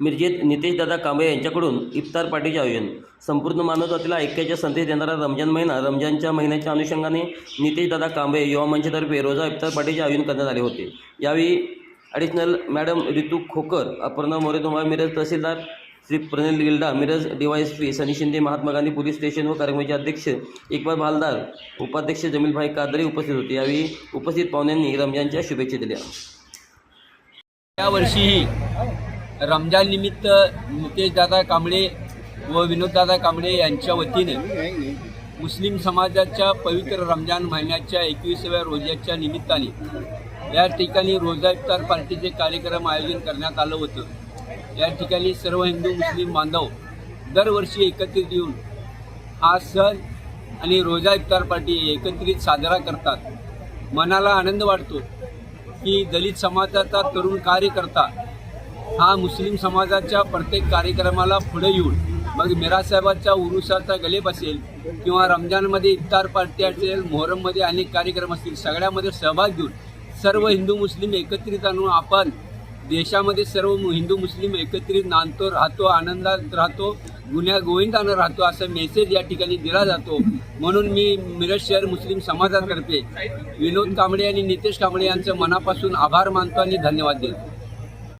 मिरजेत नितेशदादा कांबळे यांच्याकडून इफ्तार पार्टीचे आयोजन. संपूर्ण मानवजातीला ऐक्याचा संदेश देणारा रमजान महिना रमजानच्या महिन्याच्या अनुषंगाने नितेशदादा कांबळे युवा मंचतर्फे रोजा इफ्तार पार्टीचे आयोजन करण्यात आले होते. यावेळी ॲडिशनल मॅडम रितू खोकर अपर्णा मोरे तुम्हाला Miraj tehsildar Shri Pranil Gilda Miraj DYSP Sunny Shinde Mahatma Gandhi police station व कार्यक्रमाचे अध्यक्ष इकबाल भालदार उपाध्यक्ष जमीलभाई कादरी उपस्थित होते. यावेळी उपस्थित पाहुण्यांनी रमजानच्या शुभेच्छा दिल्या. यावर्षीही रमजान निमित्त नितेशदादा कांबळे व विनोददादा कांबळे यांच्या वतीने मुस्लिम समाजाच्या पवित्र रमजान महिन्याच्या एकविसाव्या रोजाच्या निमित्ताने या ठिकाणी रोजा इफ्तार पार्टीचे कार्यक्रम आयोजन करण्यात आलं होतं. या ठिकाणी सर्व हिंदू मुस्लिम बांधव दरवर्षी एकत्रित येऊन हा सण आणि रोजा इफ्तार पार्टी एकत्रित साजरा करतात. मनाला आनंद वाटतो की दलित समाजाचा तरुण कार्यकर्ता हा मुस्लिम समाजाच्या प्रत्येक कार्यक्रमाला पुढे येऊन मग मिरासाहेबाच्या उरुसाचा गलेप असेल किंवा रमजानमध्ये इफ्तार पार्टी असेल मोहरममध्ये अनेक कार्यक्रम असतील सगळ्यामध्ये सहभाग घेऊन सर्व हिंदू मुस्लिम एकत्रित आणून आपण देशामध्ये सर्व हिंदू मुस्लिम एकत्रित नांदतो राहतो आनंदात राहतो गुन्ह्या गोविंदानं राहतो असा मेसेज या ठिकाणी दिला जातो. म्हणून मी मिरज शहर मुस्लिम समाजातर्फे विनोद कांबळे आणि नितेश कांबळे यांचं मनापासून आभार मानतो आणि धन्यवाद देतो.